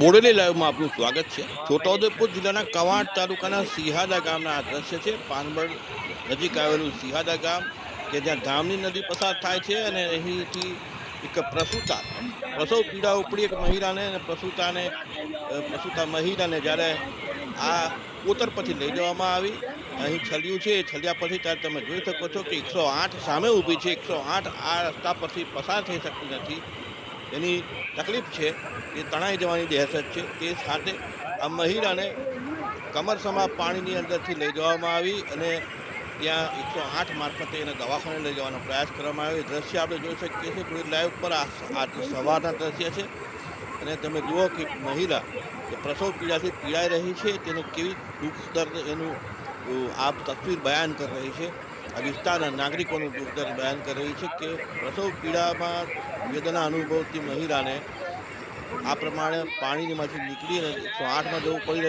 બોડેલી લાઈવમાં આપનું સ્વાગત છે. છોટાઉદેપુર જિલ્લાના કવાંટ તાલુકાના સિહાદા ગામના દ્રશ્ય છે. પાનબળ નજીક આવેલું સિહાદા ગામ કે જ્યાં ધામની નદી પસાર થાય છે અને અહીંથી એક પ્રસૂતા, પ્રસવ પીડા ઉપડી એક મહિલાને અને પ્રસૂતાને પ્રસૂતા મહિલાને જ્યારે આ કોતર પછી લઈ જવામાં આવી. અહીં છલિયું છે. એ છલિયા પછી ત્યારે તમે જોઈ શકો છો કે એકસો આઠ સામે ઊભી છે. એકસો આઠ આ રસ્તા પરથી પસાર થઈ શકતી નથી. એની તકલીફ છે, એ તણાઈ જવાની દહેશત છે. તે સાથે આ મહિલાને કમરસમા પાણીની અંદરથી લઈ જવામાં આવી અને ત્યાં એકસો આઠ મારફતે એને દવાખાને લઈ જવાનો પ્રયાસ કરવામાં આવ્યો. એ દ્રશ્ય આપણે જોઈ શકીએ છીએ. પૂરી લાઈવ પર આ સવારના દ્રશ્ય છે. અને તમે જુઓ કે મહિલા એ પ્રસવ પીડાથી પીડાઈ રહી છે, તેને કેવી દુઃખ દર્દ એનું આ તસવીર બયાન કરી રહી છે. વિસ્તારના નાગરિકોનું દુઃખદર બયાન કરી રહી છે કે પ્રસવ પીડામાં વેદના અનુભવતી મહિલાને આ પ્રમાણે પાણીમાંથી નીકળીને એકસો આઠમાં જવું પડી રહ્યું